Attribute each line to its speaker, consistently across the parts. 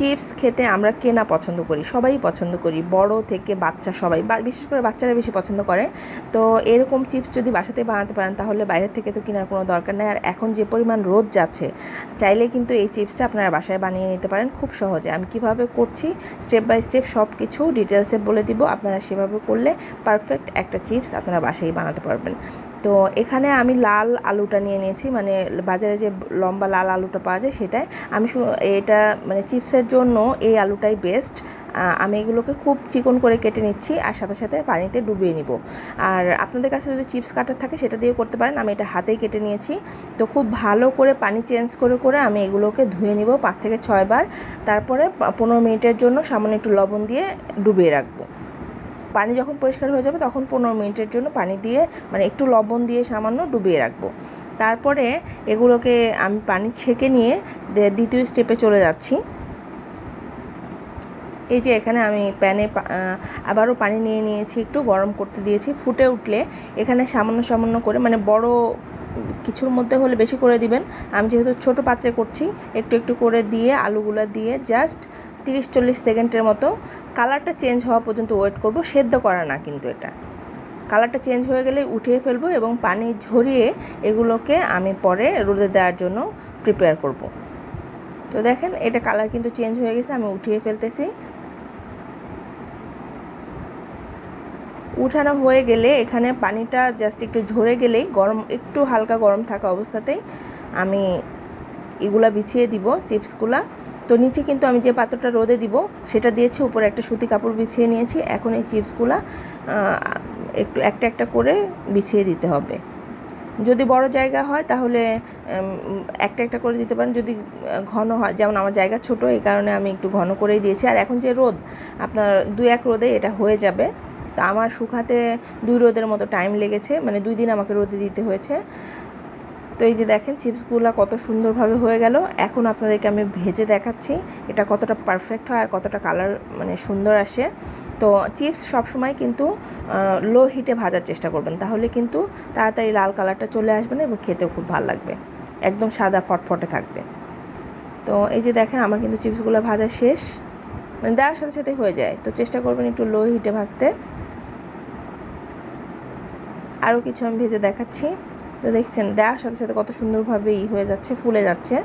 Speaker 1: Chips খেতে আমরা কেনা পছন্দ করি, সবাই পছন্দ করি, বড় থেকে বাচ্চা সবাই বিশেষ করে বাচ্চারা বেশি পছন্দ করে। তো এরকম চিপস যদি বাসাতে বানাতে পারেন, তাহলে বাইরের থেকে তো কেনার কোনো দরকার নেই। আর এখন যে পরিমাণ রোদ যাচ্ছে, চাইলে কিন্তু এই চিপসটা আপনারা বাসায় বানিয়ে নিতে পারেন খুব সহজে। আমি কীভাবে করছি স্টেপ বাই স্টেপ সব কিছু ডিটেলসে বলে দিব। আপনারা সেভাবে করলে পারফেক্ট একটা চিপস আপনারা বাসায় বানাতে পারবেন। তো এখানে আমি লাল আলুটা নিয়ে নিয়েছি মানে বাজারে যে লম্বা লাল আলুটা পাওয়া যায় সেটাই। আমি এটা মানে চিপসের জন্য এই আলুটাই বেস্ট আমি এগুলোকে খুব চিকন করে কেটে নিচ্ছি আর সাথে সাথে পানিতে ডুবিয়ে নিব। আর আপনাদের কাছে যদি চিপস কাটার থাকে সেটা দিয়ে করতে পারেন, আমি এটা হাতেই কেটে নিয়েছি। তো খুব ভালো করে পানি চেঞ্জ করে করে আমি এগুলোকে ধুয়ে নিব পাঁচ থেকে ছয়বার তারপরে পনেরো মিনিটের জন্য সামান্য একটু লবণ দিয়ে ডুবিয়ে রাখব। পানি যখন পরিষ্কার হয়ে যাবে তখন পনেরো মিনিটের জন্য পানি দিয়ে মানে একটু লবণ দিয়ে সামান্য ডুবিয়ে রাখব। তারপরে এগুলোকে আমি পানি ছেঁকে নিয়ে দ্বিতীয় স্টেপে চলে যাচ্ছি। এই যে এখানে আমি প্যানে আবারও পানি নিয়ে নিয়েছি, একটু গরম করতে দিয়েছি। ফুটে উঠলে এখানে সামান্য সামান্য করে মানে বড় কিছুর মধ্যে হলে বেশি করে দিবেন। আমি যেহেতু ছোট পাত্রে করছি, একটু একটু করে দিয়ে আলুগুলো দিয়ে জাস্ট তিরিশ, চল্লিশ সেকেন্ডের মতো কালারটা চেঞ্জ হওয়া পর্যন্ত ওয়েট করব, সেদ্ধ করা না কিন্তু এটা। কালারটা চেঞ্জ হয়ে গেলে উঠিয়ে ফেলব এবং পানি ঝরিয়ে এগুলোকে আমি পরে রোদে দেওয়ার জন্য প্রিপেয়ার করব। তো দেখেন, এটা কালার কিন্তু চেঞ্জ হয়ে গেছে, আমি উঠিয়ে ফেলতেছি। উঠানো হয়ে গেলে এখানে পানিটা জাস্ট একটু ঝরে গেলেই গরম, একটু হালকা গরম থাকা অবস্থাতেই আমি এগুলা বিছিয়ে দিব, চিপসগুলা। তো নিচে কিন্তু আমি যে পাত্রটা রোদে দিব, সেটা দিয়েছি, উপরে একটা সুতি কাপড় বিছিয়ে নিয়েছি, এখন এই চিপসগুলা একটু একটা একটা করে বিছিয়ে দিতে হবে। যদি বড় জায়গা হয় তাহলে একটা একটা করে দিতে পারেন, যদি ঘন হয়, যেমন আমার জায়গা ছোট, এই কারণে আমি একটু ঘন করেই দিয়েছি। আর এখন যে রোদ, আপনার দুই এক রোদে এটা হয়ে যাবে। তা আমার শুকাতে দুই রোদের মতো টাইম লেগেছে মানে দুই দিন আমাকে রোদে দিতে হয়েছে। তো এই যে দেখেন, চিপসগুলো কত সুন্দরভাবে হয়ে গেল। এখন আপনাদেরকে আমি ভেজে দেখাচ্ছি, এটা কতটা পারফেক্ট হয় আর কতটা কালার মানে সুন্দর আসে। তো চিপস সবসময় কিন্তু লো হিটে ভাজার চেষ্টা করবেন। তাহলে কিন্তু তাড়াতাড়ি লাল কালারটা চলে আসবে না এবং খেতেও খুব ভালো লাগবে। একদম সাদা ফটফটে থাকবে। তো এই যে দেখেন, আমার কিন্তু চিপসগুলো ভাজা শেষ। মানে দেওয়ার সাথে সাথে হয়ে যায়। তো চেষ্টা করবেন একটু লো হিটে ভাজতে। আরও কিছু আমি ভেজে দেখাচ্ছি। তো দেখছেন, দেওয়ার সাথে সাথে কত সুন্দরভাবে ই হয়ে যাচ্ছে, ফুলে যাচ্ছে।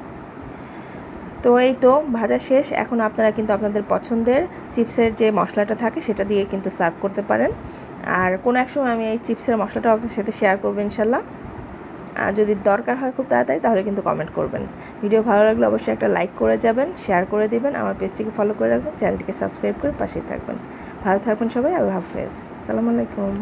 Speaker 1: তো এই তো ভাজা শেষ। এখন আপনারা কিন্তু আপনাদের পছন্দের চিপসের যে মশলাটা থাকে সেটা দিয়ে কিন্তু সার্ভ করতে পারেন। আর কোনো এক সময় আমি এই চিপসের মশলাটা আপনাদের সাথে শেয়ার করব ইনশাল্লাহ। আর যদি দরকার হয় খুব তাড়াতাড়ি, তাহলে কিন্তু কমেন্ট করবেন। ভিডিও ভালো লাগলে অবশ্যই একটা লাইক করে যাবেন, শেয়ার করে দেবেন, আমার পেজটিকে ফলো করে রাখবেন, চ্যানেলটিকে সাবস্ক্রাইব করে পাশেই থাকবেন। ভালো থাকবেন সবাই, আল্লাহ হাফেজ। সালামু আলাইকুম।